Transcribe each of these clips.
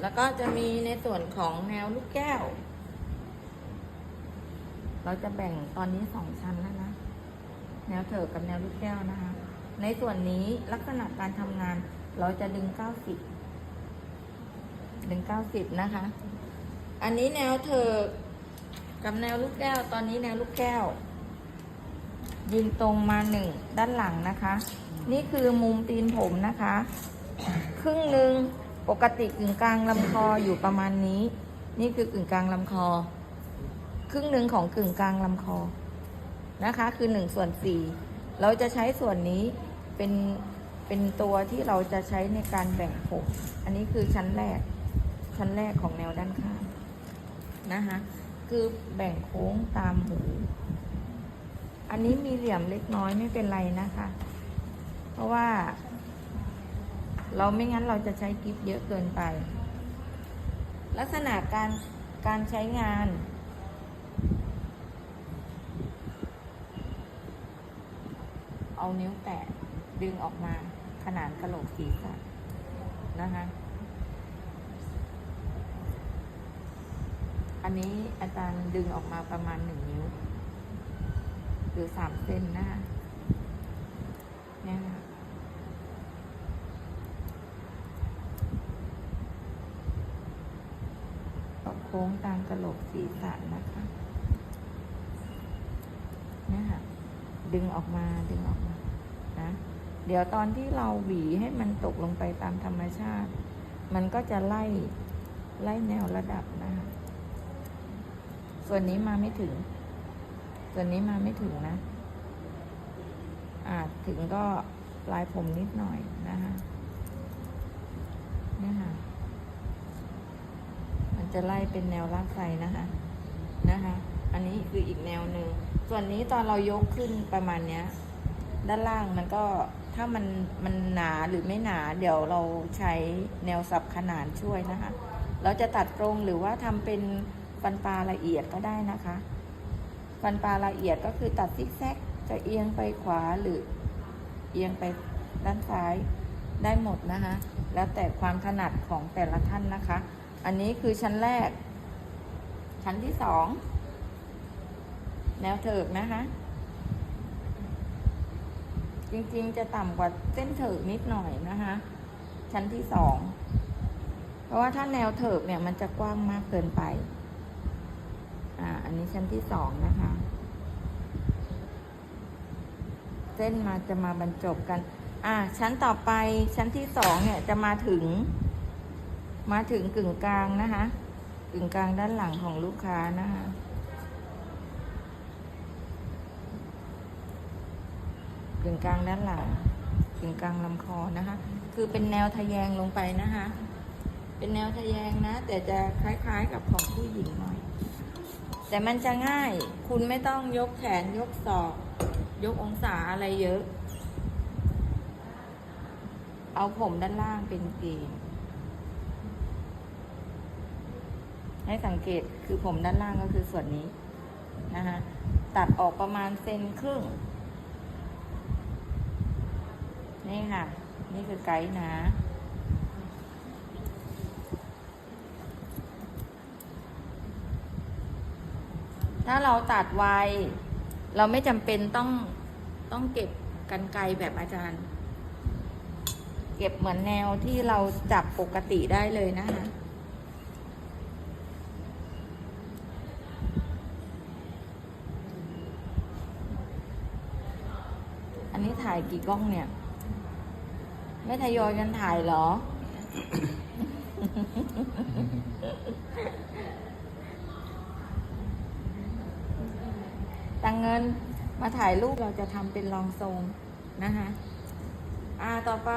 แล้วก็จะมีในส่วนของแนวลูกแก้ว เราจะแบ่งตอนนี้สองชั้นแล้วนะ แนวเถิกกับแนวลูกแก้วนะคะ ในส่วนนี้ลักษณะการทำงาน เราจะดึง90ดึง90นะคะ อันนี้แนวเถิกกับแนวลูกแก้ว ตอนนี้แนวลูกแก้วยืนตรงมาหนึ่งด้านหลังนะคะ นี่คือมุมตีนผมนะคะ ครึ่งหนึ่ง ปกติกึ่งกลางลำคออยู่ประมาณนี้ นี่คือกึ่งกลางลำคอ ครึ่งหนึ่งของกึ่งกลางลำคอนะคะ คือหนึ่งส่วนสี่เราจะใช้ส่วนนี้เป็นเป็นตัวที่เราจะใช้ในการแบ่งผม อันนี้คือชั้นแรก ชั้นแรกของแนวด้านข้างนะคะคือแบ่งโค้งตามหู อันนี้มีเหลี่ยมเล็กน้อยไม่เป็นไรนะคะ เพราะว่า เราไม่งั้นเราจะใช้กิฟเยอะเกินไป ลักษณะการการใช้งาน เอานิ้วแตะดึงออกมาขนานกระโหลกศีรษะนะคะอันนี้อาจารย์ดึงออกมาประมาณหนึ่งนิ้ว หรือสามเซนนะคะเนี่ยค่ะ โค้งตามกระโหลกศีรษะนะคะนี่ยค่ะดึงออกมาดึงออกมานะเดี๋ยวตอนที่เราหวีให้มันตกลงไปตามธรรมชาติ มันก็จะไล่ไล่แนวระดับนะคะส่วนนี้มาไม่ถึง ส่วนนี้มาไม่ถึงนะอาจถึงก็ปลายผมนิดหน่อยนะคะนี่ยค่ะ จะไล่เป็นแนวลากไซนะคะนะคะ อันนี้คืออีกแนวหนึ่งส่วนนี้ตอนเรายกขึ้นประมาณเนี้ย ด้านล่างมันก็ถ้ามันมันหนาหรือไม่หนา เดี๋ยวเราใช้แนวสับขนานช่วยนะคะ เราจะตัดตรงหรือว่าทำเป็นฟันปลาละเอียดก็ได้นะคะ ฟันปลาละเอียดก็คือตัดซิกแซกจะเอียงไปขวาหรือเอียงไปด้านซ้ายได้หมดนะคะ แล้วแต่ความถนัดของแต่ละท่านนะคะ อันนี้คือชั้นแรก ชั้นที่สองแนวเถิกนะคะ จริงๆจะต่ำกว่าเส้นเถิกนิดหน่อยนะคะ ชั้นที่สองเพราะว่าถ้าแนวเถิกเนี่ยมันจะกว้างมากเกินไป อ่า อันนี้ชั้นที่สองนะคะ เส้นมาจะมาบรรจบกัน อ่า ชั้นต่อไปชั้นที่สองเนี่ยจะมาถึง มาถึงกึ่งกลางนะคะ กึ่งกลางด้านหลังของลูกค้านะคะ กึ่งกลางด้านหลัง กึ่งกลางลำคอนะคะ คือเป็นแนวทะแยงลงไปนะคะ เป็นแนวทะแยงนะ แต่จะคล้ายๆกับของผู้หญิงหน่อย แต่มันจะง่าย คุณไม่ต้องยกแขนยกศอก ยกองศาอะไรเยอะ เอาผมด้านล่างเป็นเกณฑ์ ให้สังเกตคือผมด้านล่างก็คือส่วนนี้นะคะตัดออกประมาณเซนครึ่ง นี่ค่ะ นี่คือไกด์นะถ้าเราตัดไวเราไม่จำเป็นต้องต้องเก็บกันไกลแบบอาจารย์ เก็บเหมือนแนวที่เราจับปกติได้เลยนะคะ อันนี้ ถ่ายกี่กล้องเนี่ย ไม่ทยอยกันถ่ายเหรอ ตังเงินมาถ่ายรูปเราจะทำเป็นรองทรงนะคะอ่าต่อไป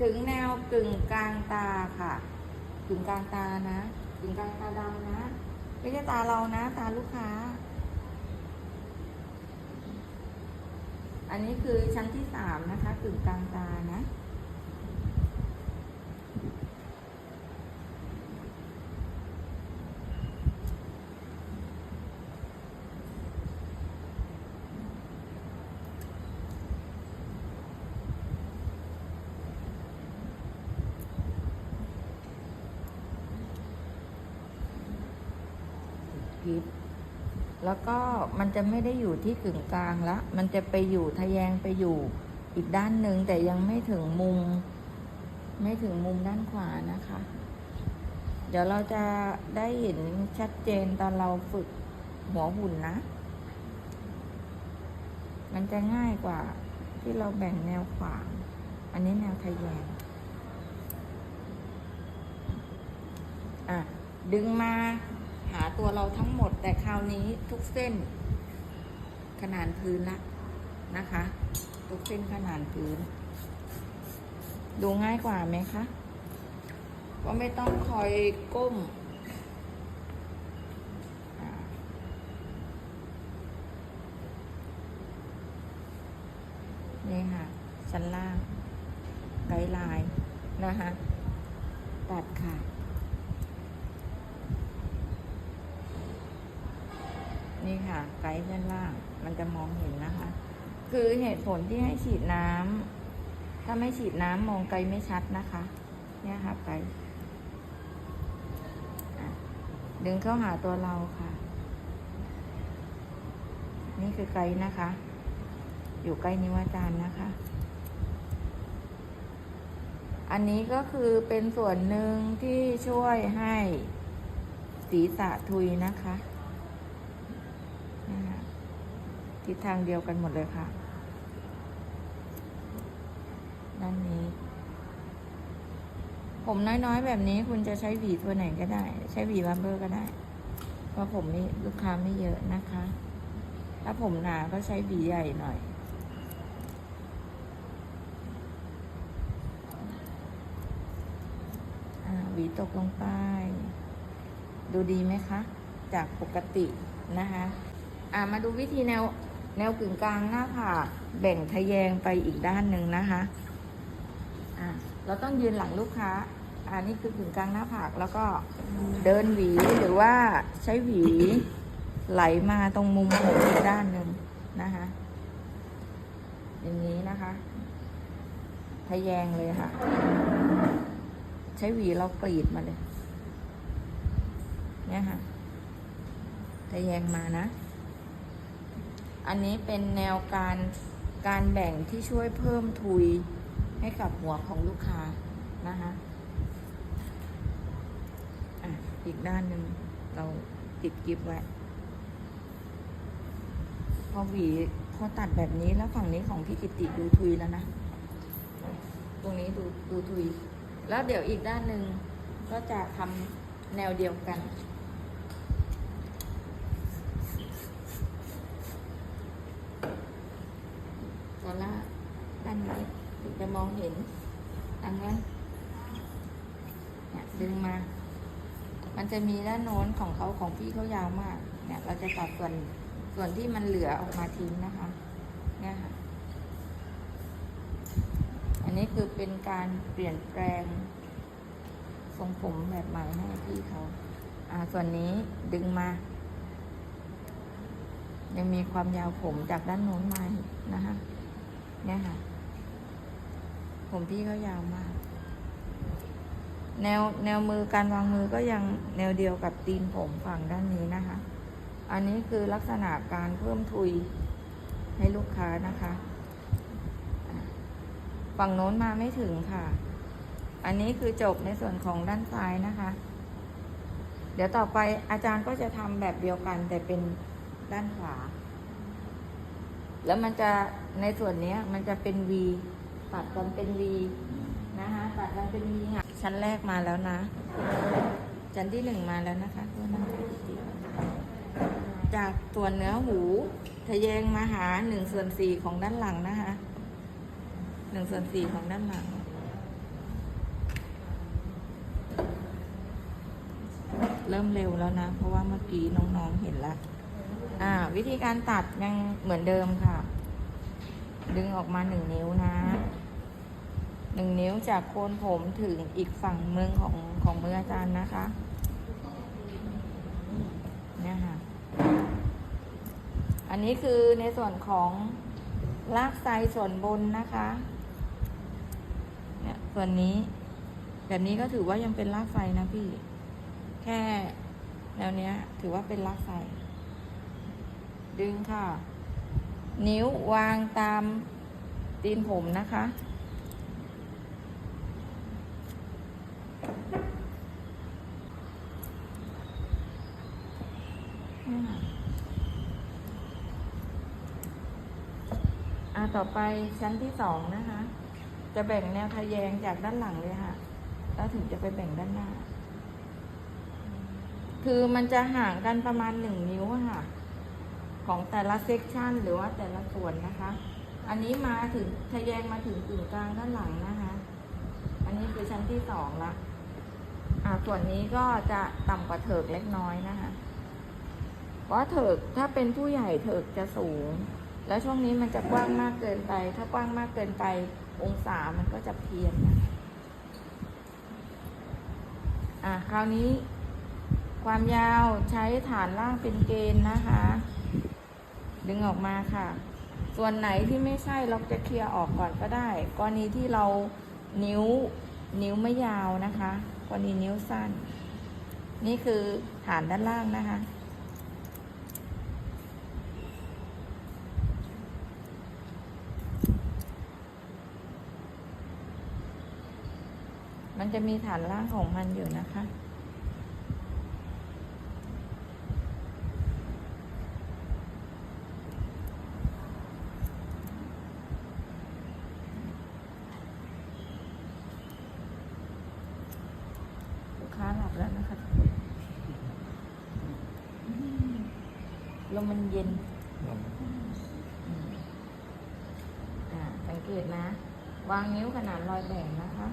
ถึงแนวกึ่งกลางตาค่ะ กึ่งกลางตานะ กึ่งกลางตาดำนะ ไม่ใช่ตาเรานะ ตาลูกค้า อันนี้คือชั้นที่สามนะคะกึ่งกลางตานะกิฟต์ แล้วก็มันจะไม่ได้อยู่ที่กึ่งกลางละ มันจะไปอยู่ทะแยงไปอยู่อีกด้านหนึ่งแต่ยังไม่ถึงมุม ไม่ถึงมุมด้านขวานะคะ เดี๋ยวเราจะได้เห็นชัดเจนตอนเราฝึกหัวหุ่นนะ มันจะง่ายกว่าที่เราแบ่งแนวขวาง อันนี้แนวทะแยง อะ ดึงมาหา ตัวเราทั้งหมด แต่คราวนี้ทุกเส้น ขนานพื้นละนะคะ ทุกเส้นขนานพื้น ดูง่ายกว่าไหมคะก็ไม่ต้องคอยก้มนี่ค่ะ ชั้นล่างไกด์ไลน์นะคะ ตัดค่ะ นี่ค่ะไกด์ด้านล่าง มันจะมองเห็นนะคะ คือเหตุผลที่ให้ฉีดน้ำถ้าไม่ฉีดน้ำมองไกลไม่ชัดนะคะ เนี่ยค่ะไกลอะดึงเข้าหาตัวเราค่ะ นี่คือไกลนะคะ อยู่ใกล้นิ้วอาจารย์นะคะ อันนี้ก็คือเป็นส่วนหนึ่งที่ช่วยให้ศีรษะทุยนะคะ ทิศทางเดียวกันหมดเลยค่ะ ด้านนี้ ผมน้อยๆ แบบนี้คุณจะใช้หวีตัวไหนก็ได้ ใช้หวีบัมเบอร์ก็ได้ เพราะผมนี่ลูกค้าไม่เยอะนะคะ ถ้าผมหนาก็ใช้หวีใหญ่หน่อยหวีตกลงไป ดูดีไหมคะ จากปกตินะคะ อ่ามาดูวิธีแนวแนวกึ่งกลางหน้าผากแบ่งทะแยงไปอีกด้านหนึ่งนะคะอ่าเราต้องยืนหลังลูกค้าอ่านี่คือกึ่งกลางหน้าผากแล้วก็เดินหวีหรือว่าใช้หวีไหลมาตรงมุมผมอีกด้านหนึ่งนะคะอย่างนี้นะคะทะแยงเลยค่ะ ใช้หวีเรากรีดมาเลยเนี่ยค่ะทะแยงมานะ อันนี้เป็นแนวการการแบ่งที่ช่วยเพิ่มทุยให้กับหัวของลูกค้านะคะอะอีกด้านหนึ่งเราติดกิฟไว้ พอหวีพอตัดแบบนี้แล้วฝั่งนี้ของพี่กิติดูทุยแล้วนะ ตรงนี้ดูดูทุย แล้วเดี๋ยวอีกด้านหนึ่งก็จะทำแนวเดียวกัน ตัวล่าง ด้นนี้ถึงจะมองเห็นดังนั้นเนี่ยดึงมา มันจะมีด้านโน้นของเขาของพี่เขายาวมาก เนี่ย เราจะตัดส่วนส่วนที่มันเหลือออกมาทิ้งนะคะ เนี่ยค่ะ อันนี้คือเป็นการเปลี่ยนแปลงทรงผมแบบใหม่ให้พี่เขาอ่าส่วนนี้ดึงมา ยังมีความยาวผมจากด้านโน้นมานะคะเนี่ยค่ะ ผมพี่เขายาวมาก แนวแนวมือการวางมือก็ยังแนวเดียวกับตีนผมฝั่งด้านนี้นะคะ อันนี้คือลักษณะการเพิ่มทุยให้ลูกค้านะคะ ฝั่งโน้นมาไม่ถึงค่ะ อันนี้คือจบในส่วนของด้านซ้ายนะคะ เดี๋ยวต่อไปอาจารย์ก็จะทำแบบเดียวกันแต่เป็นด้านขวา แล้วมันจะในส่วนนี้มันจะเป็น V ตัดกันเป็น V นะคะตัดกันเป็น V ค่ะชั้นแรกมาแล้วนะ ชั้นที่หนึ่งมาแล้วนะคะตัวนั้นจากส่วนเนื้อหูทะแยงมาหาหนึ่งส่วนสี่ของด้านหลังนะคะหนึ่งส่วนสี่ของด้านหลัง เริ่มเร็วแล้วนะ เพราะว่าเมื่อกี้น้องๆเห็นแล้วอ่า วิธีการตัดยังเหมือนเดิมค่ะ ดึงออกมาหนึ่งนิ้วนะ หนึ่งนิ้วจากโคนผมถึงอีกฝั่งมือของของมืออาจารย์นะคะเนี่ยค่ะ อันนี้คือในส่วนของลากไซส่วนบนนะคะ เนี่ยส่วนนี้ แบบนี้ก็ถือว่ายังเป็นลากไฟนะพี่ แค่แนวเนี้ย ถือว่าเป็นลักใส่ดึงค่ะ นิ้ววางตามตีนผมนะคะ ต่อไปชั้นที่สองนะคะ จะแบ่งแนวทะแยงจากด้านหลังเลยค่ะ แล้วถึงจะไปแบ่งด้านหน้า คือมันจะห่างกันประมาณหนึ่งนิ้วค่ะ ของแต่ละเซกชันหรือว่าแต่ละส่วนนะคะ อันนี้มาถึงทะแยงมาถึงกึ่งกลางด้านหลังนะคะ อันนี้คือชั้นที่สองละอ่าส่วนนี้ก็จะต่ำกว่าเถิกเล็กน้อยนะคะเพราะเถิกถ้าเป็นผู้ใหญ่เถิกจะสูง แล้วช่วงนี้มันจะกว้างมากเกินไป ถ้ากว้างมากเกินไป องศามันก็จะเพี้ยนนะอะคราวนี้ ความยาวใช้ฐานล่างเป็นเกณฑ์นะคะ ดึงออกมาค่ะ ส่วนไหนที่ไม่ใช่เราจะเคลียร์ออกก่อนก็ได้ กรณีที่เรานิ้วนิ้วไม่ยาวนะคะ กรณีนิ้วสั้น นี่คือฐานด้านล่างนะคะ มันจะมีฐานล่างของมันอยู่นะคะ ลูกค้าหลับแล้วนะคะทุกคนอืมลมมันเย็นอืมอ่าสังเกตนะ วางนิ้วขนาดรอยแบ่งนะคะ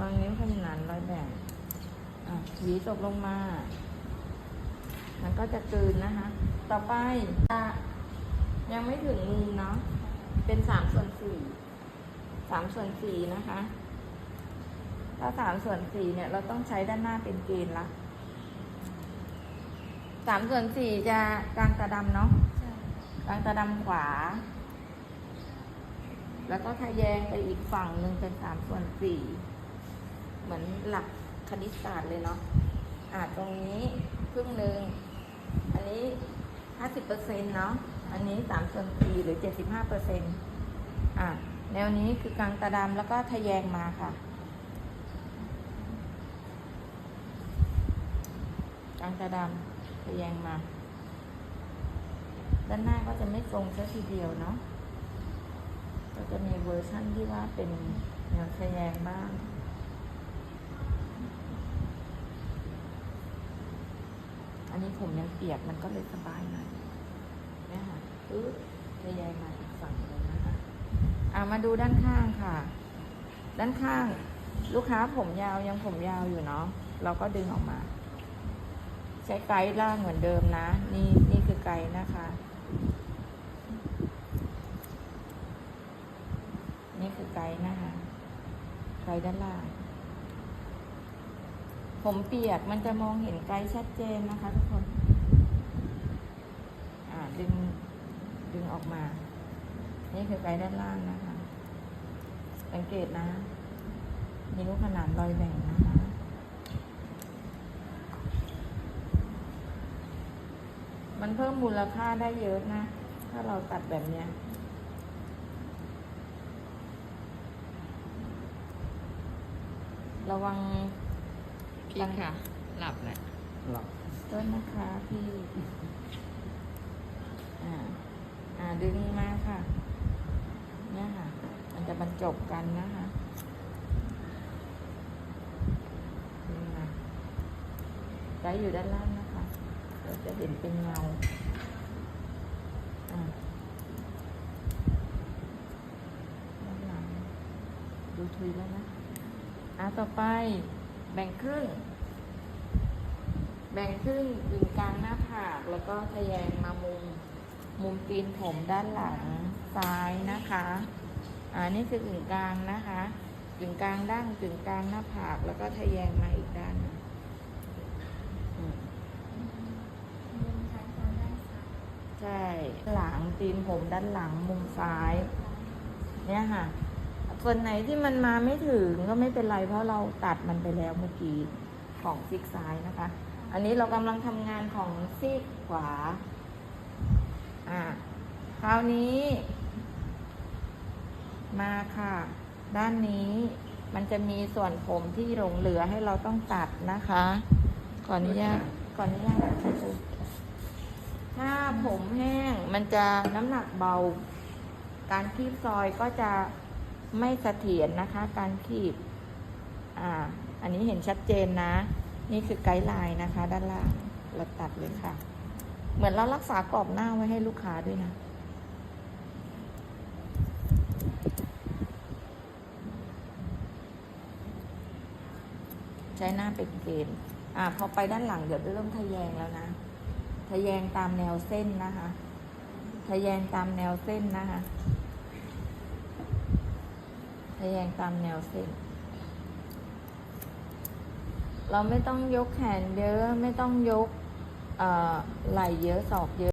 วางนิ้วขนาดร อยแบ่งอะหวีตกลงมา มันก็จะกลืนนะคะ ต่อไปจะยังไม่ถึงมือเนาะ เป็นสามส่วนสี่ สามส่วนสี่นะคะ ถ้าสามส่วนสี่เนี่ยเราต้องใช้ด้านหน้าเป็นเกณฑ์ละสามส่วนสี่จะกลางตาดำเนาะกลางตาดำขวา แล้วก็ทะแยงไปอีกฝั่งหนึ่งเป็นสามส่วนสี่ เหมือนหลักคณิตศาสตร์เลยเนาะอ่าตรงนี้ครึ่งหนึ่งอันนี้ห้าสิบเปอร์เซ็นเนาะอันนี้สามส่วนสี่หรือเจ็ดสิบห้าเปอร์เซ็นอ่าแนวนี้คือกลางตาดำแล้วก็ทะแยงมาค่ะกลางตาดำทะแยงมา ด้านหน้าก็จะไม่ตรงซะทีเดียวเนาะก็จะมีเวอร์ชั่นที่ว่าเป็นแนวทะแยงบ้าง อั นี้ผมยังเปียกมันก็เลยสบายหน่อยนี่ยค่ะปึ๊บทะแยมาอีกฝั่งหนึ่งนะคะอ่ามาดูด้านข้างค่ะ ด้านข้าง ลูกค้าผมยาวยังผมยาวอยู่เนาะเราก็ดึงออกมา ใช้ไกด์ล่างเหมือนเดิมนะ นี่นี่คือไกด์นะคะ นี่คือไกด์นะคะไกด์ด้านล่าง ผมเปียกมันจะมองเห็นไกด์ชัดเจนนะคะทุกคนอ่าดึงดึงออกมา นี่คือไกด์ด้านล่างนะคะ สังเกตนะนิ้วขนาดรอยแบ่งนะคะ มันเพิ่มมูลค่าได้เยอะนะ ถ้าเราตัดแบบเนี้ยระวัง พี่ค่ะ หลับแหละหลับต้นนะคะพี่ อ่า อ่าดึงมาค่ะ เนี่ยค่ะ มันจะบรรจบกันนะคะดึงมาไกด์อยู่ด้านล่างนะคะ เราจะเห็นเป็นเงา อ่าด้านหลังดูทุยแล้วนะ อ่าต่อไป แบ่งครึ่ง แบ่งครึ่งกึ่งกลางหน้าผาก แล้วก็ทะแยงมามุม มุมตีนผมด้านหลังซ้ายนะคะอ่านี่คือกึ่งกลางนะคะกึ่งกลางด้านกึ่งกลางหน้าผาก แล้วก็ทะแยงมาอีกด้านหนึ่งอืมมุมซ้ายซ้ายด้านซ้ายใช่หลังตีนผมด้านหลังมุมซ้าย เนี่ยค่ะ ส่วนไหนที่มันมาไม่ถึงก็ไม่เป็นไร เพราะเราตัดมันไปแล้วเมื่อกี้ของซีกซ้ายนะคะ อันนี้เรากำลังทำงานของซีกขวา อ่าคราวนี้ มาค่ะ ด้านนี้มันจะมีส่วนผมที่หลงเหลือให้เราต้องตัดนะคะ ขออนุญาตขออนุญาตนะคะครูถ้าผมแห้งมันจะน้ำหนักเบา การคีบซอยก็จะ ไม่เสถียรนะคะ การคีบอ่า อันนี้เห็นชัดเจนนะ นี่คือไกด์ไลน์นะคะ ด้านล่างเราตัดเลยค่ะ เหมือนเรารักษากรอบหน้าไว้ให้ลูกค้าด้วยนะใช้หน้าเป็นเกณฑ์อ่าพอไปด้านหลังเดี๋ยวเริ่มทะแยงแล้วนะ ทะแยงตามแนวเส้นนะคะ ทะแยงตามแนวเส้นนะคะะแยงตามแนวเส้น เราไม่ต้องยกแขนเยอะ ไม่ต้องยกไหล่เยอะ ศอกเยอะ